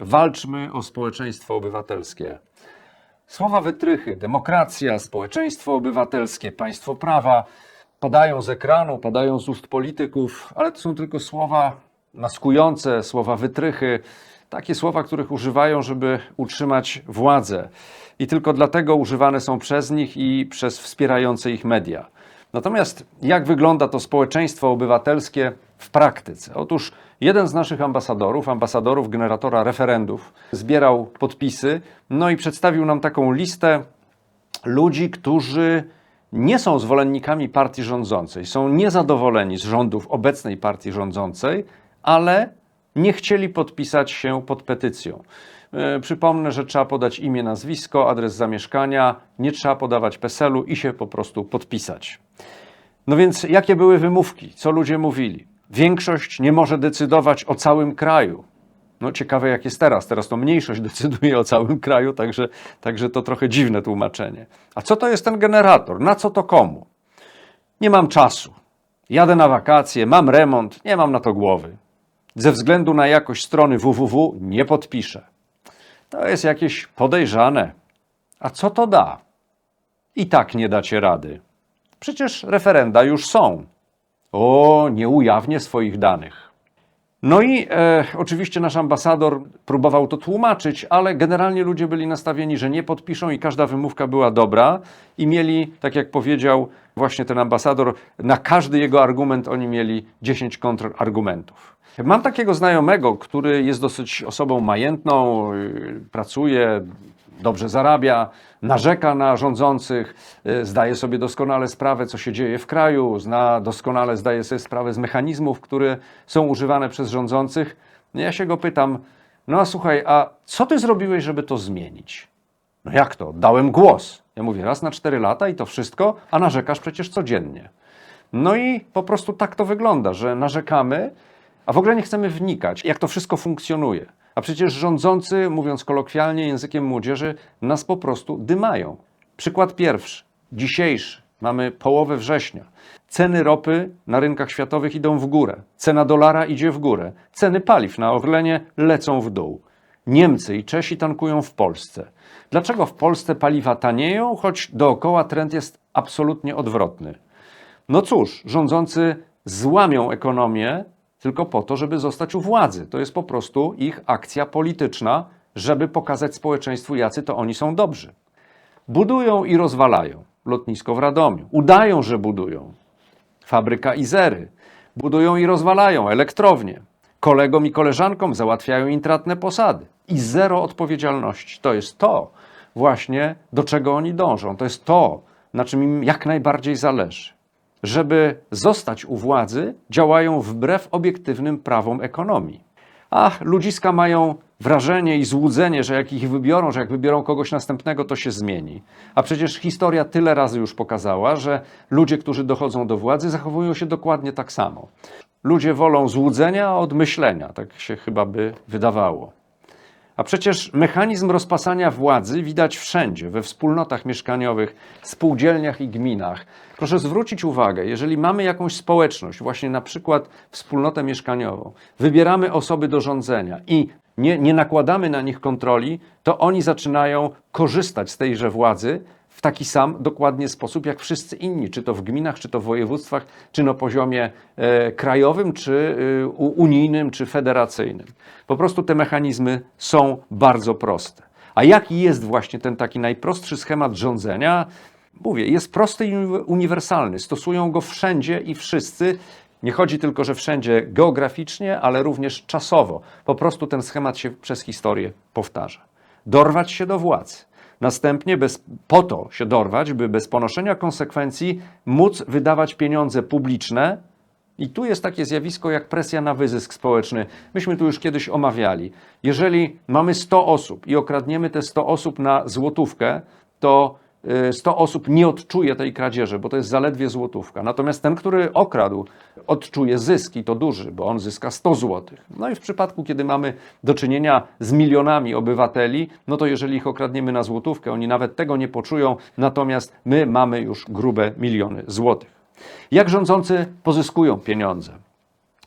Walczmy o społeczeństwo obywatelskie. Słowa wytrychy, demokracja, społeczeństwo obywatelskie, państwo prawa padają z ekranu, padają z ust polityków, ale to są tylko słowa maskujące, słowa wytrychy, takie słowa, których używają, żeby utrzymać władzę. I tylko dlatego używane są przez nich i przez wspierające ich media. Natomiast jak wygląda to społeczeństwo obywatelskie w praktyce? Otóż jeden z naszych ambasadorów, ambasadorów generatora referendów, zbierał podpisy, no i przedstawił nam taką listę ludzi, którzy nie są zwolennikami partii rządzącej, są niezadowoleni z rządów obecnej partii rządzącej, ale nie chcieli podpisać się pod petycją. E, Przypomnę, że trzeba podać imię, nazwisko, adres zamieszkania, nie trzeba podawać PESEL-u i się po prostu podpisać. No więc jakie były wymówki? Co ludzie mówili? Większość nie może decydować o całym kraju. No ciekawe jak jest teraz. Teraz to mniejszość decyduje o całym kraju, także, także to trochę dziwne tłumaczenie. A co to jest ten generator? Na co to komu? Nie mam czasu. Jadę na wakacje, mam remont, nie mam na to głowy. Ze względu na jakość strony www nie podpiszę. To jest jakieś podejrzane. A co to da? I tak nie dacie rady. Przecież referenda już są. O, nie ujawnię swoich danych. No i e, oczywiście nasz ambasador próbował to tłumaczyć, ale generalnie ludzie byli nastawieni, że nie podpiszą i każda wymówka była dobra i mieli, tak jak powiedział właśnie ten ambasador, na każdy jego argument oni mieli 10 kontrargumentów. Mam takiego znajomego, który jest dosyć osobą majętną, y, pracuje, dobrze zarabia, narzeka na rządzących, y, zdaje sobie doskonale sprawę, co się dzieje w kraju, zna doskonale, zdaje sobie sprawę z mechanizmów, które są używane przez rządzących. Ja się go pytam, no a słuchaj, a co ty zrobiłeś, żeby to zmienić? No jak to? Dałem głos. Ja mówię, raz na cztery lata i to wszystko, a narzekasz przecież codziennie. No i po prostu tak to wygląda, że narzekamy, a w ogóle nie chcemy wnikać, jak to wszystko funkcjonuje. A przecież rządzący, mówiąc kolokwialnie językiem młodzieży, nas po prostu dymają. Przykład pierwszy, dzisiejszy. Mamy połowę września. Ceny ropy na rynkach światowych idą w górę. Cena dolara idzie w górę. Ceny paliw na Orlenie lecą w dół. Niemcy i Czesi tankują w Polsce. Dlaczego w Polsce paliwa tanieją, choć dookoła trend jest absolutnie odwrotny? No cóż, rządzący złamią ekonomię tylko po to, żeby zostać u władzy. To jest po prostu ich akcja polityczna, żeby pokazać społeczeństwu, jacy to oni są dobrzy. Budują i rozwalają lotnisko w Radomiu. Udają, że budują. Fabryka Izery. Budują i rozwalają elektrownie. Kolegom i koleżankom załatwiają intratne posady. I zero odpowiedzialności. To jest to właśnie, do czego oni dążą. To jest to, na czym im jak najbardziej zależy żeby zostać u władzy, działają wbrew obiektywnym prawom ekonomii. A ludziska mają wrażenie i złudzenie, że jak ich wybiorą, że jak wybiorą kogoś następnego, to się zmieni. A przecież historia tyle razy już pokazała, że ludzie, którzy dochodzą do władzy, zachowują się dokładnie tak samo. Ludzie wolą złudzenia od myślenia, tak się chyba by wydawało. A przecież mechanizm rozpasania władzy widać wszędzie, we wspólnotach mieszkaniowych, spółdzielniach i gminach. Proszę zwrócić uwagę, jeżeli mamy jakąś społeczność, właśnie na przykład wspólnotę mieszkaniową, wybieramy osoby do rządzenia i nie, nie nakładamy na nich kontroli, to oni zaczynają korzystać z tejże władzy w taki sam dokładnie sposób jak wszyscy inni, czy to w gminach, czy to w województwach, czy na poziomie e, krajowym, czy e, unijnym, czy federacyjnym. Po prostu te mechanizmy są bardzo proste. A jaki jest właśnie ten taki najprostszy schemat rządzenia? Mówię, jest prosty i uni- uniwersalny. Stosują go wszędzie i wszyscy. Nie chodzi tylko, że wszędzie geograficznie, ale również czasowo. Po prostu ten schemat się przez historię powtarza. Dorwać się do władzy. Następnie bez, po to się dorwać, by bez ponoszenia konsekwencji móc wydawać pieniądze publiczne. I tu jest takie zjawisko jak presja na wyzysk społeczny. Myśmy tu już kiedyś omawiali. Jeżeli mamy 100 osób i okradniemy te 100 osób na złotówkę, to 100 osób nie odczuje tej kradzieży, bo to jest zaledwie złotówka. Natomiast ten, który okradł, odczuje zysk i to duży, bo on zyska 100 złotych. No i w przypadku, kiedy mamy do czynienia z milionami obywateli, no to jeżeli ich okradniemy na złotówkę, oni nawet tego nie poczują, natomiast my mamy już grube miliony złotych. Jak rządzący pozyskują pieniądze?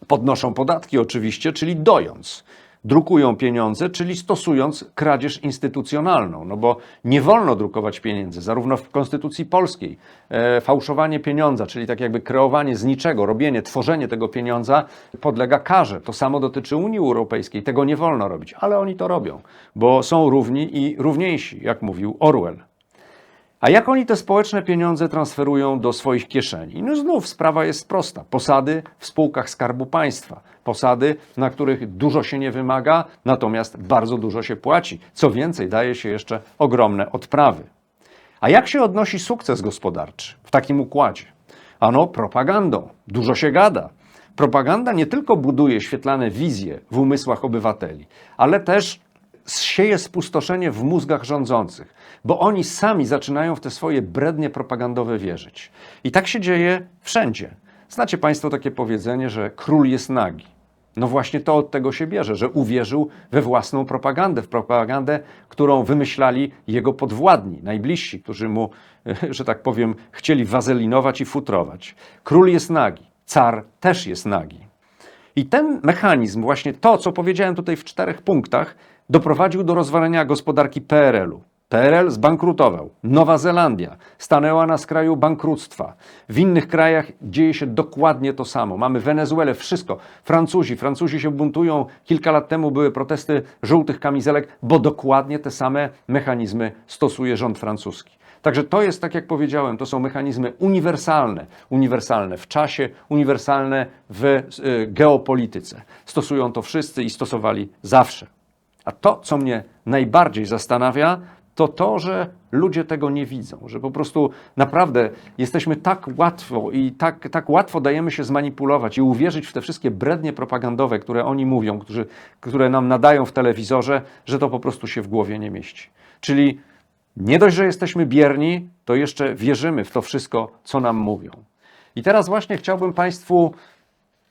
Podnoszą podatki oczywiście, czyli dojąc. Drukują pieniądze, czyli stosując kradzież instytucjonalną, no bo nie wolno drukować pieniędzy, zarówno w Konstytucji Polskiej. E, fałszowanie pieniądza, czyli tak jakby kreowanie z niczego, robienie, tworzenie tego pieniądza podlega karze. To samo dotyczy Unii Europejskiej. Tego nie wolno robić, ale oni to robią, bo są równi i równiejsi, jak mówił Orwell. A jak oni te społeczne pieniądze transferują do swoich kieszeni? No znów sprawa jest prosta. Posady w spółkach Skarbu Państwa. Posady, na których dużo się nie wymaga, natomiast bardzo dużo się płaci. Co więcej, daje się jeszcze ogromne odprawy. A jak się odnosi sukces gospodarczy w takim układzie? Ano propagandą. Dużo się gada. Propaganda nie tylko buduje świetlane wizje w umysłach obywateli, ale też sieje spustoszenie w mózgach rządzących, bo oni sami zaczynają w te swoje brednie propagandowe wierzyć. I tak się dzieje wszędzie. Znacie Państwo takie powiedzenie, że król jest nagi. No właśnie to od tego się bierze, że uwierzył we własną propagandę, w propagandę, którą wymyślali jego podwładni, najbliżsi, którzy mu, że tak powiem, chcieli wazelinować i futrować. Król jest nagi, car też jest nagi. I ten mechanizm, właśnie to, co powiedziałem tutaj w czterech punktach, doprowadził do rozwalenia gospodarki PRL-u. PRL zbankrutował. Nowa Zelandia stanęła na skraju bankructwa. W innych krajach dzieje się dokładnie to samo. Mamy Wenezuelę, wszystko. Francuzi, Francuzi się buntują. Kilka lat temu były protesty żółtych kamizelek, bo dokładnie te same mechanizmy stosuje rząd francuski. Także to jest, tak jak powiedziałem, to są mechanizmy uniwersalne, uniwersalne w czasie, uniwersalne w y, geopolityce. Stosują to wszyscy i stosowali zawsze. A to, co mnie najbardziej zastanawia, to to, że ludzie tego nie widzą, że po prostu naprawdę jesteśmy tak łatwo i tak, tak łatwo dajemy się zmanipulować i uwierzyć w te wszystkie brednie propagandowe, które oni mówią, którzy, które nam nadają w telewizorze, że to po prostu się w głowie nie mieści. Czyli nie dość, że jesteśmy bierni, to jeszcze wierzymy w to wszystko, co nam mówią. I teraz właśnie chciałbym Państwu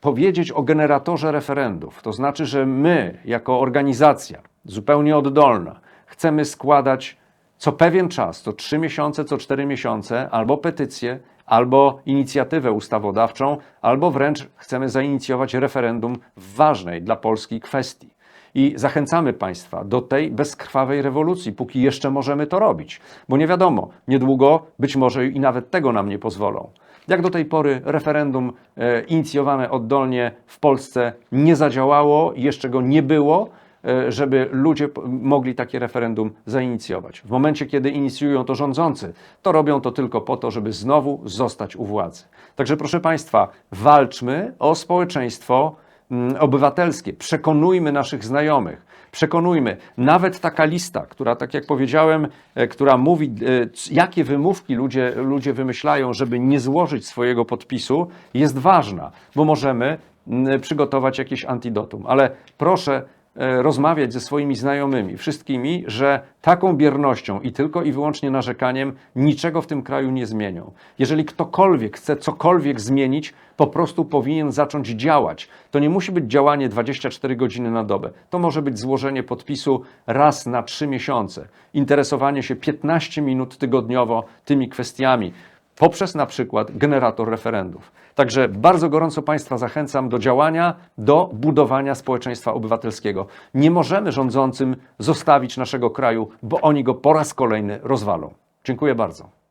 powiedzieć o generatorze referendów. To znaczy, że my, jako organizacja zupełnie oddolna, chcemy składać co pewien czas, co trzy miesiące, co cztery miesiące, albo petycję, albo inicjatywę ustawodawczą, albo wręcz chcemy zainicjować referendum w ważnej dla Polski kwestii. I zachęcamy Państwa do tej bezkrwawej rewolucji, póki jeszcze możemy to robić, bo nie wiadomo, niedługo być może i nawet tego nam nie pozwolą. Jak do tej pory referendum e, inicjowane oddolnie w Polsce nie zadziałało, jeszcze go nie było, e, żeby ludzie mogli takie referendum zainicjować. W momencie, kiedy inicjują to rządzący, to robią to tylko po to, żeby znowu zostać u władzy. Także proszę Państwa, walczmy o społeczeństwo mm, obywatelskie, przekonujmy naszych znajomych, przekonujmy. Nawet taka lista, która, tak jak powiedziałem, e, która mówi, e, jakie wymówki ludzie, ludzie wymyślają, żeby nie złożyć swojego podpisu, jest ważna, bo możemy przygotować jakieś antidotum. Ale proszę rozmawiać ze swoimi znajomymi, wszystkimi, że taką biernością i tylko i wyłącznie narzekaniem niczego w tym kraju nie zmienią. Jeżeli ktokolwiek chce cokolwiek zmienić, po prostu powinien zacząć działać. To nie musi być działanie 24 godziny na dobę. To może być złożenie podpisu raz na trzy miesiące, interesowanie się 15 minut tygodniowo tymi kwestiami poprzez na przykład generator referendów. Także bardzo gorąco Państwa zachęcam do działania, do budowania społeczeństwa obywatelskiego. Nie możemy rządzącym zostawić naszego kraju, bo oni go po raz kolejny rozwalą. Dziękuję bardzo.